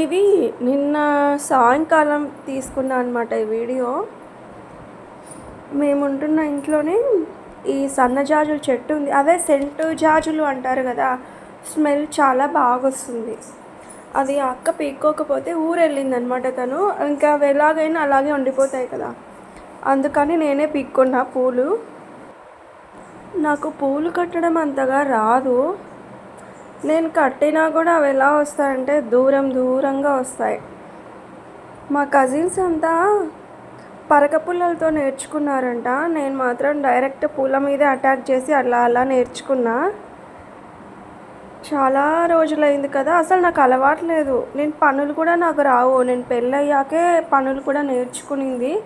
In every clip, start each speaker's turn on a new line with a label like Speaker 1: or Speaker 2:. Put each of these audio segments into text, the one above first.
Speaker 1: ఇది నిన్న సాయంకాలం తీసుకున్నా అనమాట ఈ వీడియో. మేము ఉంటున్న ఇంట్లోనే ఈ సన్నజాజుల చెట్టు ఉంది. అదే సెంటు జాజులు అంటారు కదా స్మెల్ చాలా బాగా వస్తుంది అది అక్క పీక్కోకపోతే ఊరు వెళ్ళిందనమాట తను. ఇంకా అవి ఎలాగైనా అలాగే ఉండిపోతాయి కదా. అందుకని నేనే పీక్కున్నా పూలు. నాకు పూలు కట్టడం అంతగా రాదు. నేను కట్టినా కూడా అవి ఎలా వస్తాయంటే దూరం దూరంగా వస్తాయి. మా కజిన్స్ అంతా పరక పుల్లలతో నేర్చుకున్నారంట. నేను మాత్రం డైరెక్ట్ పూల మీదే అటాక్ చేసి అలా అలా నేర్చుకున్నా. చాలా రోజులైంది కదా అసలు నాకు అలవాటు లేదు. నేను పనులు కూడా నాకు రావు. నేను పెళ్ళయ్యాకే పనులు కూడా నేర్చుకునింది.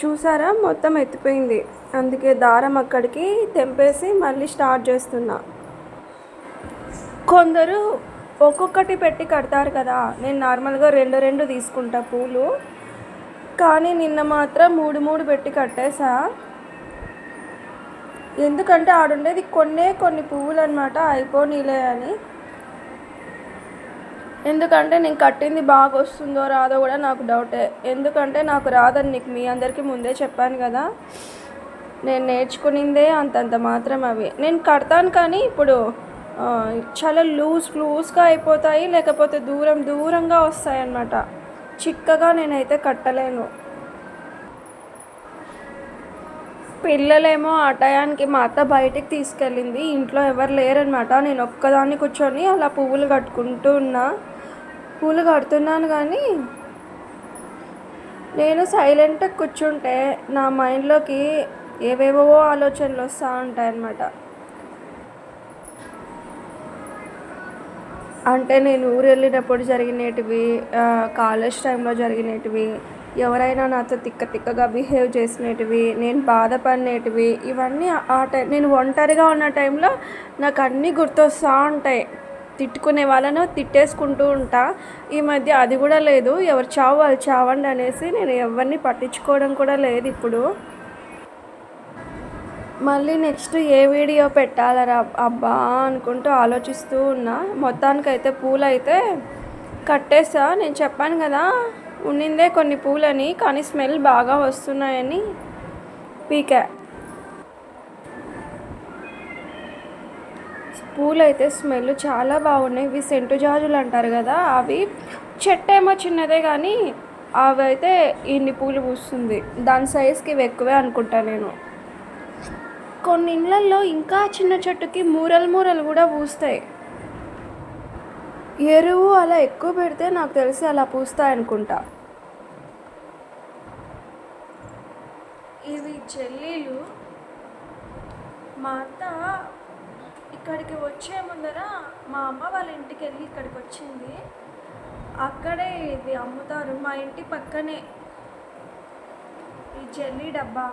Speaker 1: చూసారా? మొత్తం ఎత్తిపోయింది. అందుకే దారం అక్కడికి తెంపేసి మళ్ళీ స్టార్ట్ చేస్తున్నా. కొందరు ఒక్కొక్కటి పెట్టి కడతారు కదా. నేను నార్మల్గా రెండు రెండు తీసుకుంటా పూలు. కానీ నిన్న మాత్రం మూడు మూడు పెట్టి కట్టేసా. ఎందుకంటే ఆడుండేది కొన్నే కొన్ని పువ్వులు అనమాట అయిపోనీలే అని. ఎందుకంటే నేను కట్టింది బాగా వస్తుందో రాదో కూడా నాకు డౌటే. ఎందుకంటే నాకు రాదని నీకు మీ అందరికీ ముందే చెప్పాను కదా. నేను నేర్చుకునిందే అంతంత మాత్రం అవి. నేను కడతాను కానీ ఇప్పుడు చాలా లూజ్ లూజ్గా అయిపోతాయి లేకపోతే దూరం దూరంగా వస్తాయి అన్నమాట చిక్కగా నేనైతే కట్టలేను. పిల్లలేమో ఆ టయానికి మా అత్త బయటికి తీసుకెళ్ళింది. ఇంట్లో ఎవరు లేరనమాట నేను ఒక్కదాన్ని కూర్చొని అలా పువ్వులు కట్టుకుంటూ ఉన్నా. పూలు కడుతున్నాను కానీ నేను సైలెంట్గా కూర్చుంటే నా మైండ్లోకి ఏవేవో ఆలోచనలు వస్తూ ఉంటాయన్నమాట. అంటే నేను ఊరు వెళ్ళినప్పుడు జరిగినటివి కాలేజ్ టైంలో జరిగినటివి ఎవరైనా నాతో తిక్క తిక్కగా బిహేవ్ చేసినటివి నేను బాధపడినటివి ఇవన్నీ ఆ- ఆ టైం నేను ఒంటరిగా ఉన్న టైంలో నాకు అన్నీ గుర్తొస్తూ ఉంటాయి. తిట్టుకునే వాళ్ళను తిట్టేసుకుంటూ ఉంటా. ఈ మధ్య అది కూడా లేదు. ఎవరు చావు వాళ్ళు చావండి అనేసి నేను ఎవరిని పట్టించుకోవడం కూడా లేదు ఇప్పుడు. మళ్ళీ నెక్స్ట్ ఏ వీడియో పెట్టాలరా అబ్బా అనుకుంటూ ఆలోచిస్తూ ఉన్నా. మొత్తానికైతే పూలు అయితే కట్టేసా. నేను చెప్పాను కదా ఉండిందే కొన్ని పూలని కానీ స్మెల్ బాగా వస్తున్నాయని. పీకా. పూలు అయితే స్మెల్ చాలా బాగున్నాయి. ఇవి సెంటు జాజులు అంటారు కదా అవి చెట్టు ఏమో చిన్నదే కానీ అవి అయితే ఇన్ని పూలు పూస్తుంది. దాని సైజ్కి ఇవి ఎక్కువే అనుకుంటా నేను. కొన్ని ఇళ్ళల్లో ఇంకా చిన్న చెట్టుకి మూరలు మూరలు కూడా పూస్తాయి. ఎరువు అలా ఎక్కువ పెడితే నాకు తెలిసి అలా పూస్తాయి అనుకుంటా. ఇవి చెల్లీలు. మా అత్త ఇక్కడికి వచ్చే ముందర మా అమ్మ వాళ్ళ ఇంటికి వెళ్ళి ఇక్కడికి వచ్చింది. అక్కడే ఇది అమ్ముతారు మా ఇంటి పక్కనే. ఈ జెల్లీ డబ్బా.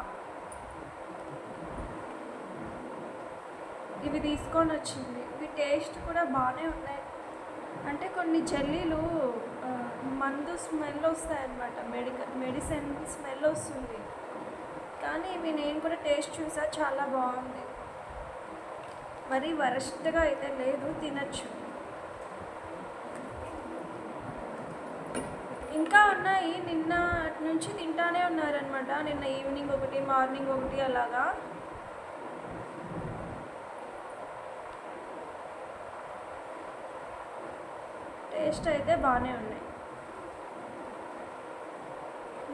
Speaker 1: ఇవి తీసుకొని వచ్చింది. ఇవి టేస్ట్ కూడా బాగానే ఉన్నాయి. అంటే కొన్ని జెల్లీలు మందు స్మెల్ వస్తాయి అన్నమాట మెడికల్ మెడిసిన్ స్మెల్ వస్తుంది. కానీ ఇవి నేను కూడా టేస్ట్ చూసా చాలా బాగుంది. మరి వరస్ట్గా అయితే లేదు తినచ్చు. ఇంకా ఉన్నాయి. నిన్న నుంచి తింటానే ఉన్నారనమాట నిన్న ఈవినింగ్ ఒకటి మార్నింగ్ ఒకటి అలాగా. టేస్ట్ అయితే బాగానే ఉన్నాయి.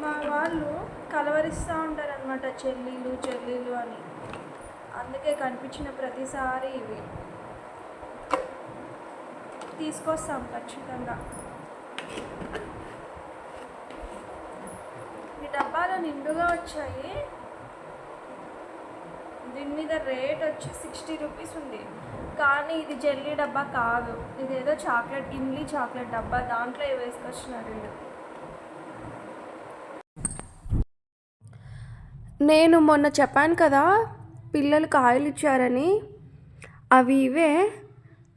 Speaker 1: మా వాళ్ళు కలవరిస్తూ ఉంటారు అనమాట చెల్లీలు చెల్లీలు అని. అందుకే కనిపించిన ప్రతిసారి ఇవి. తీసుకొస్తాం ఖచ్చితంగా. ఈ డబ్బాలు నిండుగా వచ్చాయి. దీని మీద రేట్ వచ్చి సిక్స్టీ రూపీస్ ఉంది. కానీ ఇది జెల్లీ డబ్బా కాదు. ఇదేదో చాక్లెట్ ఇమ్లీ చాక్లెట్ డబ్బా. దాంట్లో ఇవి వేసుకొచ్చినారు నేను మొన్న చెప్పాను కదా పిల్లలు కాయలు ఇచ్చారని. అవి ఇవే.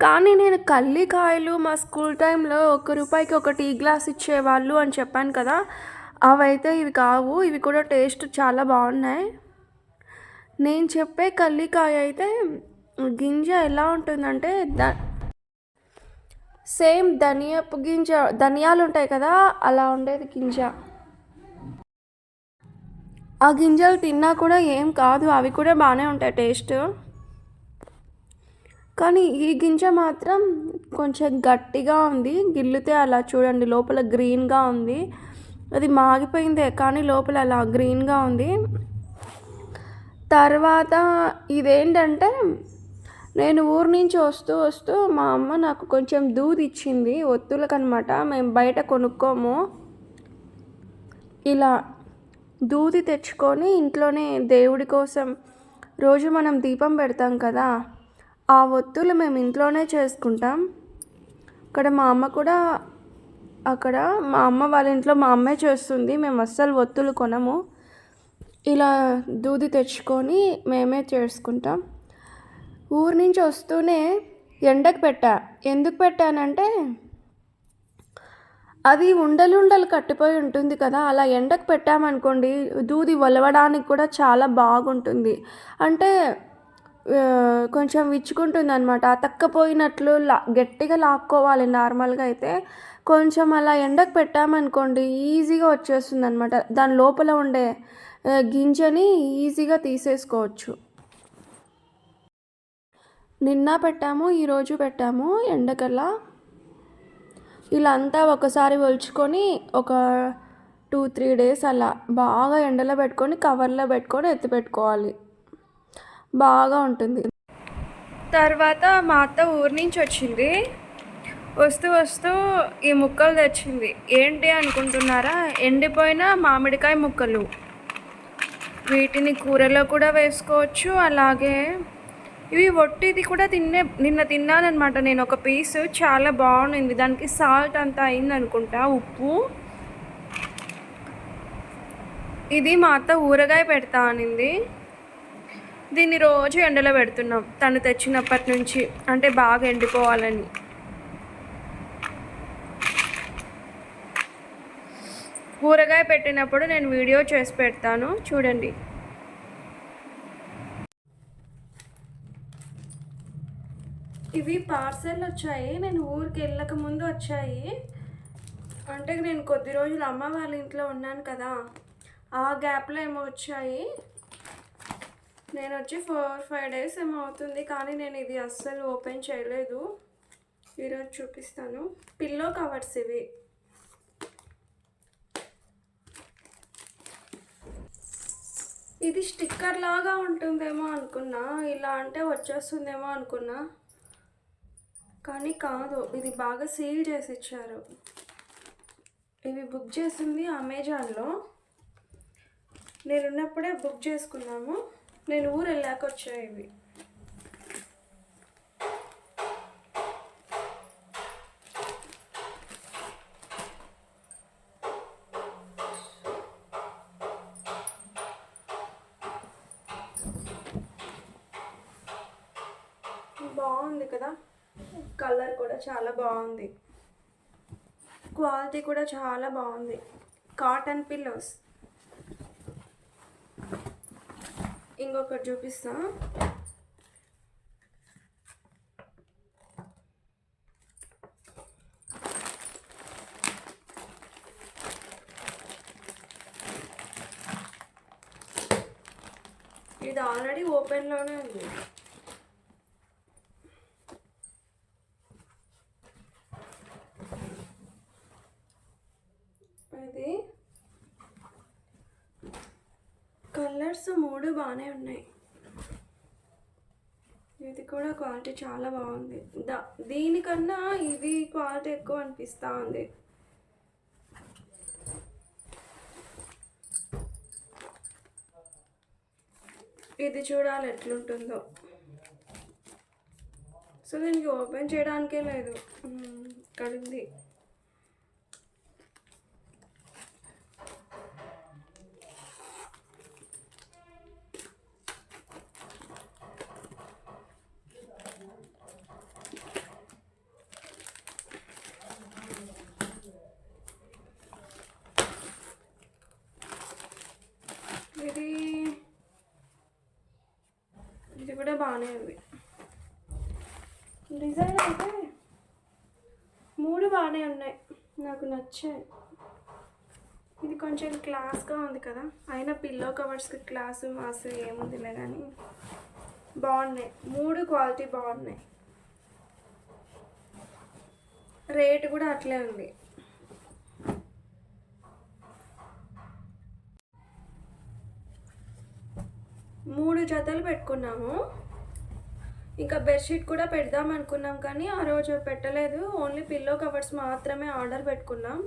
Speaker 1: కానీ నేను కల్లి కాయలు మా స్కూల్ టైంలో ఒక రూపాయికి ఒక టీ గ్లాస్ ఇచ్చేవాళ్ళు అని చెప్పాను కదా. అవైతే ఇవి కావు. ఇవి కూడా టేస్ట్ చాలా బాగున్నాయి. నేను చెప్పే కల్లికాయ అయితే గింజ ఎలా ఉంటుందంటే ద సేమ్ ధనియపు గింజ ధనియాలు ఉంటాయి కదా అలా ఉండేది గింజ. ఆ గింజలు తిన్నా కూడా ఏం కాదు అవి కూడా బాగానే ఉంటాయి టేస్ట్. కానీ ఈ గింజ మాత్రం కొంచెం గట్టిగా ఉంది గిల్లితే అలా చూడండి లోపల గ్రీన్గా ఉంది. అది మాగిపోయిందే కానీ లోపల అలా గ్రీన్గా ఉంది. తర్వాత ఇదేంటంటే నేను ఊరు నుంచి వస్తూ వస్తూ మా అమ్మ నాకు కొంచెం దూది ఇచ్చింది ఒత్తులకు అనమాట మేము బయట కొనుక్కోము. ఇలా దూది తెచ్చుకొని ఇంట్లోనే దేవుడి కోసం రోజు మనం దీపం పెడతాం కదా ఆ ఒత్తులు మేము ఇంట్లోనే చేసుకుంటాం. అక్కడ మా అమ్మ కూడా అక్కడ మా అమ్మ వాళ్ళ ఇంట్లో మా అమ్మే చేస్తుంది. మేము అస్సలు ఒత్తులు కొనము. ఇలా దూది తెచ్చుకొని మేమే చేసుకుంటాం. ఊరి నుంచి వస్తూనే ఎండకు పెట్టా. ఎందుకు పెట్టానంటే అది ఉండలుండలు కట్టిపోయి ఉంటుంది కదా అలా ఎండకు పెట్టామనుకోండి దూది ఒలవడానికి కూడా చాలా బాగుంటుంది. అంటే కొంచెం విచ్చుకుంటుంది అనమాట అతక్కపోయినట్లు లా గట్టిగా లాక్కోవాలి నార్మల్గా అయితే. కొంచెం అలా ఎండకు పెట్టామనుకోండి ఈజీగా వచ్చేస్తుంది అనమాట దాని లోపల ఉండే గింజని ఈజీగా తీసేసుకోవచ్చు. నిన్న పెట్టాము ఈరోజు పెట్టాము ఎండకల్లా. ఇలా అంతా ఒకసారి ఒలుచుకొని ఒక టూ త్రీ డేస్ అలా బాగా ఎండలో పెట్టుకొని కవర్లో పెట్టుకొని ఎత్తి పెట్టుకోవాలి. బాగా ఉంటుంది. తర్వాత మా అత్త ఊరి నుంచి వచ్చింది. వస్తూ వస్తూ ఈ ముక్కలు తెచ్చింది. ఏంటి అనుకుంటున్నారా? ఎండిపోయిన మామిడికాయ ముక్కలు. వీటిని కూరలో కూడా వేసుకోవచ్చు అలాగే ఇవి ఒట్టిది కూడా తిన్నే నిన్న తిన్నానమాట నేను. ఒక పీస్ చాలా బాగుంది దానికి సాల్ట్ అంతా అయింది అనుకుంటా ఉప్పు. ఇది మా అత్త ఊరగాయ పెడతా అనింది. దీన్ని రోజు ఎండలో పెడుతున్నాం. తను తెచ్చినప్పటి నుంచి. అంటే బాగా ఎండిపోవాలని. ఊరగాయ పెట్టినప్పుడు నేను వీడియో చేసి పెడతాను. చూడండి. ఇవి పార్సెల్ వచ్చాయి. నేను ఊరికి వెళ్ళక ముందు వచ్చాయి. అంటే నేను కొద్ది రోజులు అమ్మ వాళ్ళ ఇంట్లో ఉన్నాను కదా. ఆ గ్యాప్లో ఏమో వచ్చాయి. నేను వచ్చి ఫోర్ ఫైవ్ డేస్ ఏమో అవుతుంది. కానీ నేను ఇది అస్సలు ఓపెన్ చేయలేదు. ఈరోజు చూపిస్తాను. పిల్లో కవర్స్ ఇవి. ఇది స్టిక్కర్ లాగా ఉంటుందేమో అనుకున్నా. ఇలా అంటే వచ్చేస్తుందేమో అనుకున్నా. కానీ కాదు ఇది బాగా సీల్ చేసి ఇచ్చారు ఇవి బుక్ చేసింది అమెజాన్లో. నేను ఉన్నప్పుడే బుక్ చేసుకున్నాము. నేను ఊరు వెళ్ళాక వచ్చాయి ఇవి. బాగుంది కదా? కలర్ కూడా చాలా బాగుంది. క్వాలిటీ కూడా చాలా బాగుంది. Cotton pillows. ఇంకొకటి చూపిస్తా. ఇది ఆల్రెడీ ఓపెన్లోనే ఉంది ఇది కలర్స్ మూడు బాగానే ఉన్నాయి. ఇది కూడా క్వాలిటీ చాలా బాగుంది. దా దీనికన్నా ఇది క్వాలిటీ ఎక్కువ అనిపిస్తూ ఉంది. ఇది చూడాలి ఎట్లుంటుందో. సో దీనికి ఓపెన్ చేయడానికే లేదు. కడింది ఇక్కడ ఉంది ఇది ఇది కూడా బాగానే ఉంది. డిజైన్ అయితే మూడు బాగానే ఉన్నాయి. నాకు నచ్చాయి. ఇది కొంచెం క్లాస్గా ఉంది కదా. అయినా పిల్లో కవర్స్కి క్లాసు మాసు ఏముందిలే కానీ బాగున్నాయి. మూడు క్వాలిటీ బాగున్నాయి. రేట్ కూడా అట్లే ఉంది. మూడు జతలు పెట్టుకున్నాము. ఇంకా బెడ్షీట్ కూడా పెడదాం అనుకున్నాం కానీ ఆ రోజు పెట్టలేదు. ఓన్లీ పిల్లో కవర్స్ మాత్రమే ఆర్డర్ పెట్టుకున్నాం.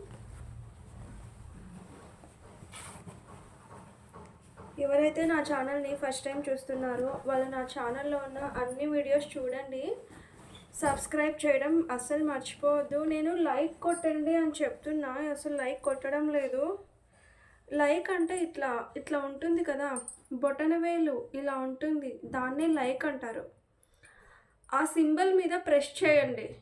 Speaker 1: ఎవరైతే నా ఛానల్ని ఫస్ట్ టైం చూస్తున్నారో వాళ్ళు నా ఛానల్లో ఉన్న అన్ని వీడియోస్ చూడండి. సబ్స్క్రైబ్ చేయడం అస్సలు మర్చిపోవద్దు. నేను లైక్ కొట్టండి అని చెప్తున్నా. అసలు లైక్ కొట్టడం లేదు. లైక్ అంటే ఇట్లా ఇట్లా ఉంటుంది కదా. బొటన వేలు ఇలా ఉంటుంది. దాన్నే లైక్ అంటారు. ఆ సింబల్ మీద ప్రెస్ చేయండి.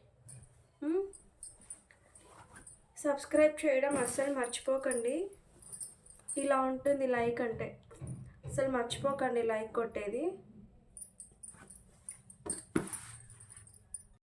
Speaker 1: సబ్స్క్రైబ్ చేయడం అస్సలు మర్చిపోకండి. ఇలా ఉంటుంది లైక్ అంటే. అసలు మర్చిపోకండి లైక్ కొట్టేది.